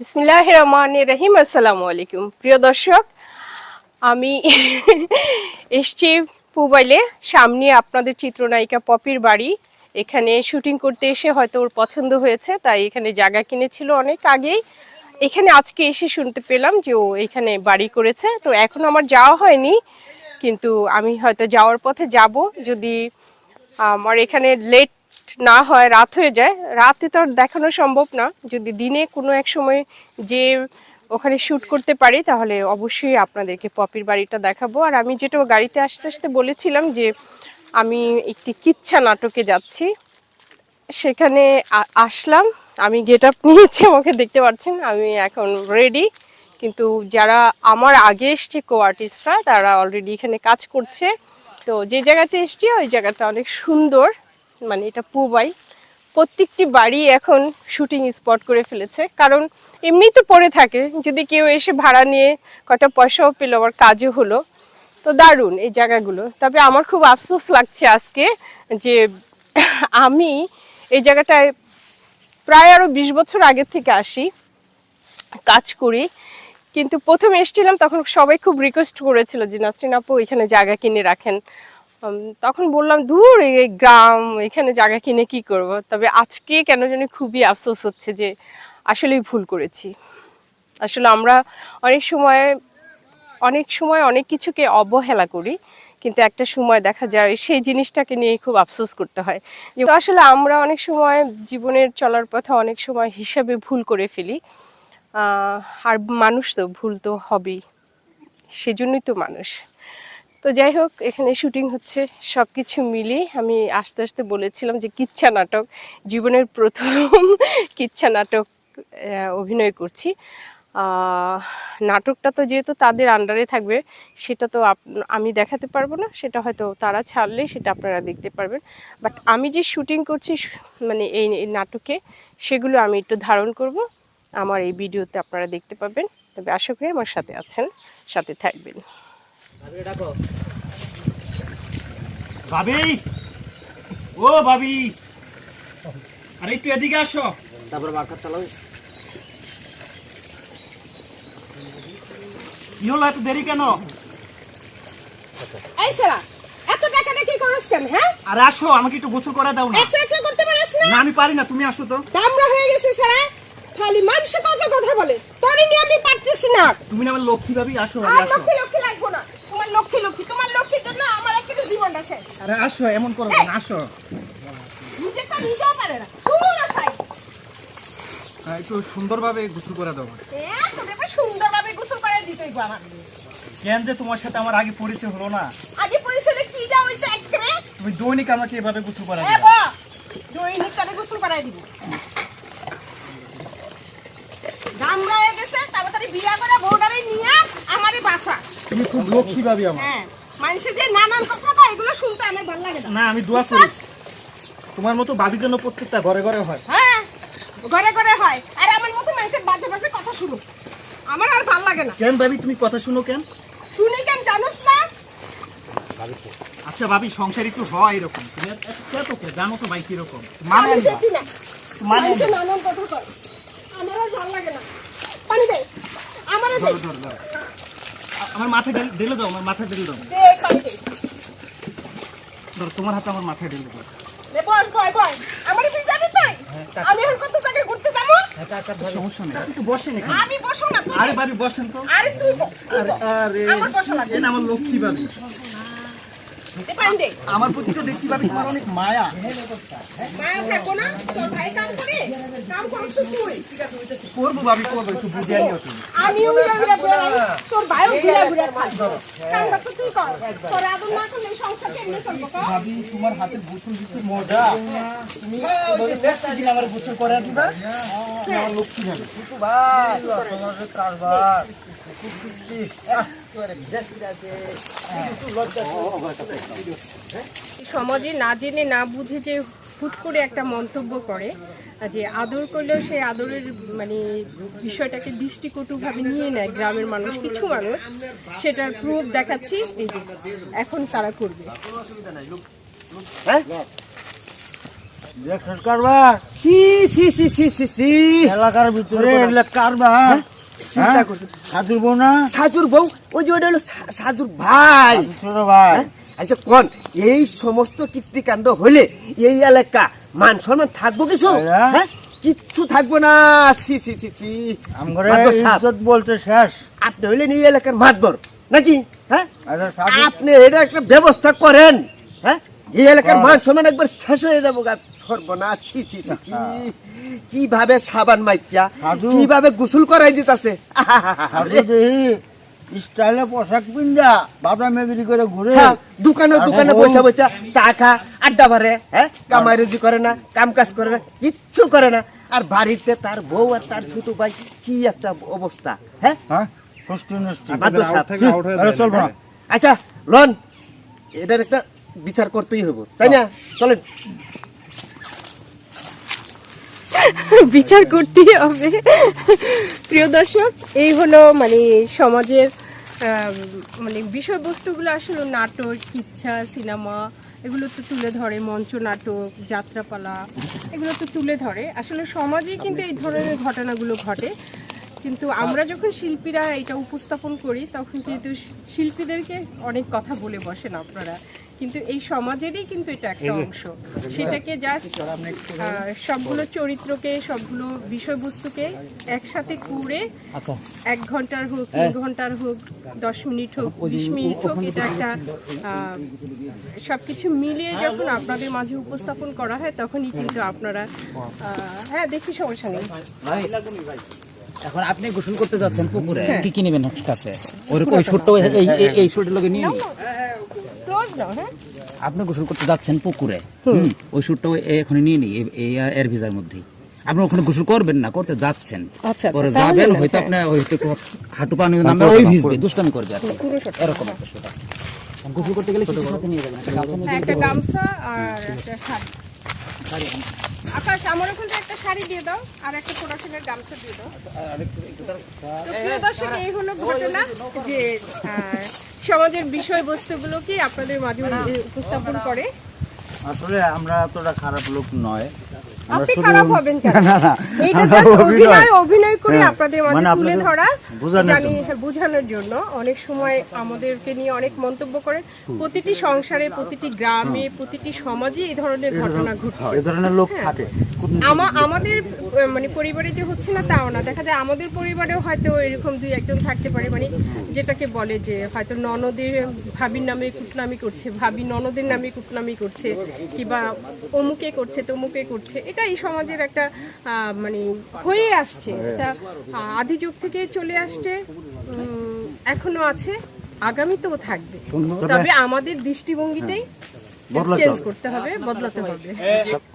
বিসমিল্লাহ রহমান রহিম আসসালামু আলাইকুম। প্রিয় দর্শক, আমি এসছি মোবাইলে সামনে আপনাদের চিত্রনায়িকা পপির বাড়ি। এখানে শুটিং করতে এসে হয়তো ওর পছন্দ হয়েছে, তাই এখানে জায়গা কিনেছিল অনেক আগেই। এখানে আজকে এসে শুনতে পেলাম যে ও এখানে বাড়ি করেছে। তো এখন আমার যাওয়া হয়নি, কিন্তু আমি হয়তো যাওয়ার পথে যাব। যদি আমার এখানে লেট না হয় রাত হয়ে যায়। রাতে তো আর দেখানো সম্ভব না। যদি দিনে কোনো এক সময় যে ওখানে শ্যুট করতে পারি, তাহলে অবশ্যই আপনাদেরকে পপির বাড়িটা দেখাবো। আর আমি যেটা গাড়িতে আসতে আসতে বলেছিলাম যে, আমি একটি কিচ্ছা নাটকে যাচ্ছি। সেখানে আসলাম। আমি গেট আপ নিয়েছি, আমাকে দেখতে পাচ্ছেন। আমি এখন রেডি কিন্তু যারা আমার আগে এসছে কো আর্টিস্টরা তারা অলরেডি এখানে কাজ করছে। তো যে জায়গাতে এসছি, ওই জায়গাটা অনেক সুন্দর। মানে এটা পুবাই, প্রত্যেকটি বাড়ি এখন শুটিং স্পট করে ফেলেছে। কারণ এমনি তো পড়ে থাকে, যদি কেউ এসে ভাড়া নিয়ে কটা পয়সাও পেল, আবার কাজও হলো। তো দারুণ এই জায়গাগুলো। তবে আমার খুব আফসোস লাগছে আজকে যে আমি এই জায়গাটায় প্রায় আরও বিশ বছর আগের থেকে আসি, কাজ করি। কিন্তু প্রথম এসেছিলাম, তখন সবাই খুব রিকোয়েস্ট করেছিল যে, নাসরিন আপু, এখানে জায়গা কিনে রাখেন। তখন বললাম দূর এই গ্রাম, এখানে জায়গা কিনে কি করব? তবে আজকে কেন জানি খুবই আফসোস হচ্ছে যে আসলেই ভুল করেছি। আসলে আমরা অনেক সময় অনেক সময় অনেক কিছুকে অবহেলা করি, কিন্তু একটা সময় দেখা যায় সেই জিনিসটাকে নিয়ে খুব আফসোস করতে হয়। আসলে আমরা অনেক সময় জীবনের চলার পথে অনেক সময় হিসাবে ভুল করে ফেলি। আর মানুষ তো ভুল তো হবেই, সেজন্যই তো মানুষ। তো যাই হোক, এখানে শুটিং হচ্ছে সব কিছু মিলিয়ে আমি আস্তে আস্তে বলেছিলাম যে কিচ্ছা নাটক, জীবনের প্রথম কিচ্ছা নাটক অভিনয় করছি। নাটকটা তো যেহেতু তাদের আন্ডারে থাকবে, সেটা তো আমি দেখাতে পারব না, সেটা হয়তো তারা ছাড়লে সেটা আপনারা দেখতে পারবেন। বাট আমি যে শুটিং করছি মানে এই নাটকে, সেগুলো আমি একটু ধারণ করব, আমার এই ভিডিওতে আপনারা দেখতে পাবেন। তবে আশা করি আমার সাথে আছেন, সাথে থাকবেন। ভাবি? ও ভাবি। আরে একটু এদিকে আসো। তারপর চালাও। কি হলো এত দেরি কেন? এই সারা এত টাকা কি করছ কেন হ্যাঁ? আরে আসো আমাকে একটু গোসল করে দাও না। একটু একটু করতে পারিস না? না আমি পারি না তুমি আসো তো। দামরা হয়ে গেছে সারা খালি মানুষ কত কথা বলে। তোর নিয়ে আমি পারতেছি না। তুমি না আমার লক্ষ্মী ভাবি আসো। আর ভাবি, আসো লক্ষ্মী লক্ষ্মী লাগবো না তোমার লক্ষ্মী লক্ষ্মী তোমার লক্ষ্মীর জন্য আমার একটা জীবনটা শেষ আরে আসো এমন করো না আসো। নিজেটা নিজেও পারে না। পুরো সাই হ্যাঁ, একটু সুন্দরভাবে গোসল করে দাও। সুন্দরভাবে গোসল করে দিতেই গো আমার কেন যে তোমার সাথে আমার আগে পরিচয় হলো না? আগে পরিচয় কি যা হইছে একরে তুমি দৈনিক আমাকে এভাবে গোসল করে এ দিও দৈনিক তারে গোসল করাই দিব। দামরা হয়ে গেছে তাড়াতাড়ি বিয়া করে বউডারে নিয়ে আমারে বাসা। তুমি খুব লক্ষ্মী ভাবি আমার। হ্যাঁ মানুষের যে নানান কথা এগুলো শুনতে আমার ভালো লাগে না। আমি দোয়া করি। তোমার মতো ভাবির জন্য প্রত্যেকটা ঘরে ঘরে হয়। হ্যাঁ ঘরে ঘরে হয়। আর আমার মতো মানুষের বাজে বাজে কথা শুনো। আমার আর ভালো লাগে না। কেন ভাবি তুমি কথা শুনো কেন? শুনে কেন জানোস না? আচ্ছা ভাবি সংসার একটু হয় এরকম। তুমি এত- জানো তো ভাই কীরকম। মানে না। মানে নানান কথা আমার আর ভালো লাগে না। পানি দে। আমার আমার মাথায় ঢেলে- দাও আমার মাথায় ঢেলে দাও। দে পানি দে। ধরো তোমার হাতে আমার মাথায় ঢেলে দাও নে বল বয় বয় আমার কি যাবি তাই আমি এখন কত জায়গায় ঘুরতে যাব? সমস্যা নেই। একটু বসেন এখানে। আমি বসো না আরে বাড়ি বসেন তো। আরে তুই আরে আরে আমার বসো না। আমার লক্ষ্মী দে আমার প্রতি তো দেখছি ভাবি তোমার অনেক মায়া। মায়া থাকব না তোর ভাই কাম করে কাম করছ তুই। করব ভাবি করব একটু বুঝে আনিও তুমি। আমিও তোর ভাইও ঘুরে ঘুরে খায় কামটা তো তুই কর। তোর আদর না করলে সংসার কেমনে চলবো ভাবি তোমার হাতে গোসল দিতে মজা। তুমি এভাবে প্রত্যেকদিন আমার গোসল করে দিবা আমার লক্ষ্মী ভাবি সমাজে না জেনে না বুঝে যে হুট করে একটা মন্তব্য করে যে আদর করলেও সেই আদরের মানে বিষয়টাকে দৃষ্টিকটুভাবে নিয়ে নেয় গ্রামের মানুষ কিছু মানুষ। সেটার প্রুফ দেখাচ্ছি এখন তারা করবে। দেখছিস কারবার? ভিতরে কারবার। হ্যাঁ? বউ না? সাজুর বউ? ওই যে ওটা হলো সাজুর ভাই। ছোট ভাই। হ্যাঁ? আচ্ছা কোন? এই সমস্ত কীর্তিকাণ্ড হলে এই এলাকা মান সম্মান থাকব কিছু হ্যাঁ। কিচ্ছু থাকব না। ছি ছি ছি ছি। ইজ্জত বলতে শেষ। আপনি হইলেন এই এলাকার মাতবর নাকি? হ্যাঁ? আচ্ছা আপনি এটা একটা ব্যবস্থা করেন। হ্যাঁ? এই এলাকার কর। মান সম্মান একবার শেষ হয়ে যাব গা। সর্বনাশ ছি ছি ছি ছি। কীভাবে সাবান মাইকিয়া? কীভাবে গোসল করাই দিতেছে? স্টাইলে পোশাক পিন্দা বাদামে বিক্রি করে ঘুরে। হ্যাঁ, দোকানে দোকানে বউ- বসে চা খা আড্ডা মারে হ্যাঁ? কামাই রুজি করে না কাম কাজ করে না কিচ্ছু করে না। আর বাড়িতে তার বউ আর তার ছোট ভাই কি একটা অবস্থা হ্যাঁ? হ্যাঁ হয়ে আচ্ছা লন এটার একটা বিচার করতেই হব তাই না? চলেন। বিচার করতেই হবে। প্রিয় দর্শক, এই হলো মানে সমাজের মানে বিষয়বস্তুগুলো আসলে নাটক, ইচ্ছা, সিনেমা, এগুলো তো তুলে ধরে, মঞ্চ নাটক, যাত্রাপালা, এগুলো তো তুলে ধরে। আসলে সমাজে কিন্তু এই ধরনের ঘটনাগুলো ঘটে। কিন্তু আমরা যখন শিল্পীরা এটা উপস্থাপন করি, তখন কিন্তু শিল্পীদেরকে অনেক কথা বলে বসেন আপনারা। কিন্তু এই সমাজেরই কিন্তু এটা একটা অংশ। সেটাকে জাস্ট সবগুলো চরিত্রকে সবগুলো বিষয়বস্তুকে একসাথে করে এক ঘণ্টার হোক তিন ঘণ্টার হোক দশ মিনিট হোক বিশ মিনিট হোক এটা একটা সবকিছু মিলিয়ে যখন আপনাদের মাঝে উপস্থাপন করা হয় তখনই কিন্তু আপনারা হ্যাঁ দেখি সমস্যা নেই। এখন আপনি গোসল করতে যাচ্ছেন পুকুরে কি কি নেবেন কাছে? ওই ওই সুটটা এই সুটের লগে নিয়ে হ্যাঁ আপনি গোসল করতে যাচ্ছেন পুকুরে ওই সুটটা এখন নিয়ে নি এর ভিজার মধ্যে আপনি ওখানে গোসল করবেন না করতে যাচ্ছেন। আচ্ছা, আচ্ছা, পরে যাবেন হয়তো হ্যাঁ। আপনি হয়তো একটু হাঁটু পানি নামবে ওই ভিজবে দুষ্টামি করবে আর এরকম একটা সুটা। গোসল করতে গেলে কিছু সাথে নিয়ে যাবেন একটা গামছা হ্যাঁ, একটা গামছা আর একটা শাড়ি। আকাশ আমার ওখান থেকে একটা শাড়ি দিয়ে দাও আর একটা প্রোডাকশনের গামছা দিয়ে দাও। তো প্রিয় দর্শক এই হলো ঘটনা। যে সমাজের বিষয়বস্তুগুলোকে আপনাদের মাঝে উপস্থাপন করে। আসলে আমরা এতটা খারাপ লোক নয়। আপনি খারাপ হবেন কেন? না, না, এইটা জাস্ট অভিনয়। অভিনয় অভিনয় করে আপনাদের মাঝে তুলে ধরা জানি বোঝানোর জন্য। অনেক সময় আমাদেরকে নিয়ে অনেক মন্তব্য করেন। প্রতিটি সংসারে প্রতিটি গ্রামে প্রতিটি সমাজে এই ধরনের ঘটনা ঘটছে। এ ধরনের লোক থাকে। আমাদের মানে পরিবারে যে হচ্ছে না তাও না দেখা যায় আমাদের পরিবারেও হয়তো এরকম দুই একজন থাকতে পারে। মানে যেটাকে বলে যে হয়তো ননদের ভাবির নামে কুটনামি করছে ভাবি ননদের নামে কুটনামি করছে কিংবা অমুকে করছে তমুকে করছে এটা এই সমাজের একটা মানে হয়ে আসছে। এটা আদি যুগ থেকে চলে আসছে এখনও আছে আগামীতেও থাকবে। তবে আমাদের দৃষ্টিভঙ্গিটাই চেঞ্জ করতে হবে বদলাতে হবে।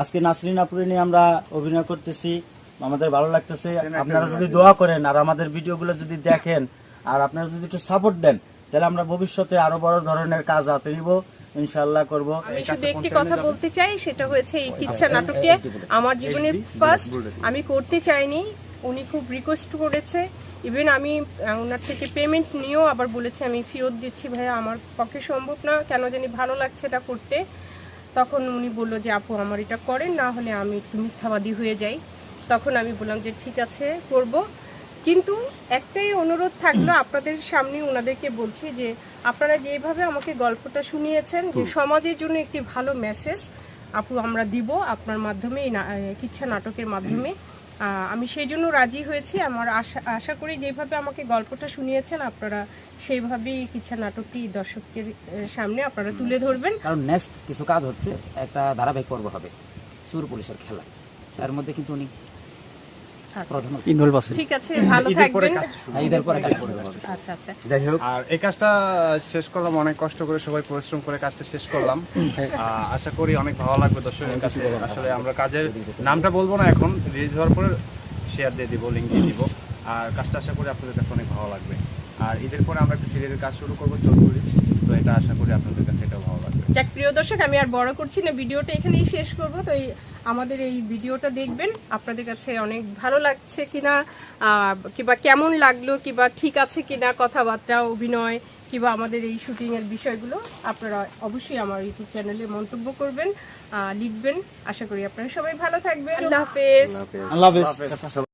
আজকে নাসরিন আপুরে নিয়ে আমরা অভিনয় করতেছি। আমাদের ভালো লাগতেছে। আপনারা যদি দোয়া করেন আর আমাদের ভিডিওগুলো যদি দেখেন আর আপনারা যদি একটু সাপোর্ট দেন তাহলে আমরা ভবিষ্যতে আরও বড় ধরনের কাজ হাতে নিব। ইনশাল্লাহ করব। আমি শুধু একটি কথা বলতে চাই সেটা হয়েছে এই কিচ্ছা নাটকে আমার জীবনের ফার্স্ট আমি করতে চাইনি উনি খুব রিকোয়েস্ট করেছে। ইভেন আমি ওনার থেকে পেমেন্ট নিয়েও আবার বলেছে আমি ফেরত দিচ্ছি ভাইয়া আমার পক্ষে সম্ভব না কেন জানি ভালো লাগছে এটা করতে। তখন উনি বলল যে আপু আমার এটা করেন না হলে আমি একটু মিথ্যাবাদী হয়ে যাই। তখন আমি বললাম যে ঠিক আছে করব। কিন্তু একটাই অনুরোধ থাকল আপনাদের সামনে ওনাদেরকে বলছি যে আপনারা যেভাবে আমাকে গল্পটা শুনিয়েছেন যে সমাজের জন্য একটি ভালো মেসেজ আপু আমরা দিব আপনার মাধ্যমে কিচ্ছা নাটকের মাধ্যমে। আমি সেই জন্য রাজি হয়েছি। আমার আশা আশা করি যেভাবে আমাকে গল্পটা শুনিয়েছেন আপনারা সেইভাবেই কিচ্ছা নাটকটি দর্শকের সামনে আপনারা তুলে ধরবেন। কারণ নেক্সট কিছু কাজ হচ্ছে একটা ধারাবাহিক পর্ব হবে চোর পুলিশের খেলা। তার মধ্যে কিন্তু উনি ইনভলভ আছে ঠিক আছে ভালো থাকবেন। ঈদের পরে কাজ করবে আচ্ছা আচ্ছা। যাই হোক। আর এই কাজটা শেষ করলাম অনেক কষ্ট করে সবাই পরিশ্রম করে কাজটা শেষ করলাম। আশা করি অনেক ভালো লাগবে দর্শকের কাছে। আসলে আমরা কাজের নামটা বলব না এখন রিলিজ হওয়ার পরে শেয়ার দিয়ে দিব লিঙ্ক দিয়ে দিব। আর কাজটা আশা করি আপনাদের কাছে অনেক ভালো লাগবে। আর ঈদের পরে আমরা একটা সিরিয়ালের কাজ শুরু করব চৌধুরী। এটা আশা করি আপনাদের কাছে এটাও ভালো লাগবে। যাক প্রিয় দর্শক আমি আর বড় করছি না ভিডিওটা এখানেই শেষ করব। তো এই আমাদের এই ভিডিওটা দেখবেন আপনাদের কাছে অনেক ভালো লাগছে কিনা কিংবা কেমন লাগল কিংবা ঠিক আছে কিনা কথাবার্তা অভিনয় কিংবা আমাদের এই শুটিং এর বিষয়গুলো আপনারা অবশ্যই আমার ইউটিউব চ্যানেলে মন্তব্য করবেন লিখবেন। আশা করি আপনারা সবাই ভালো থাকবেন। আল্লাহ হাফেজ। আল্লাহ হাফেজ।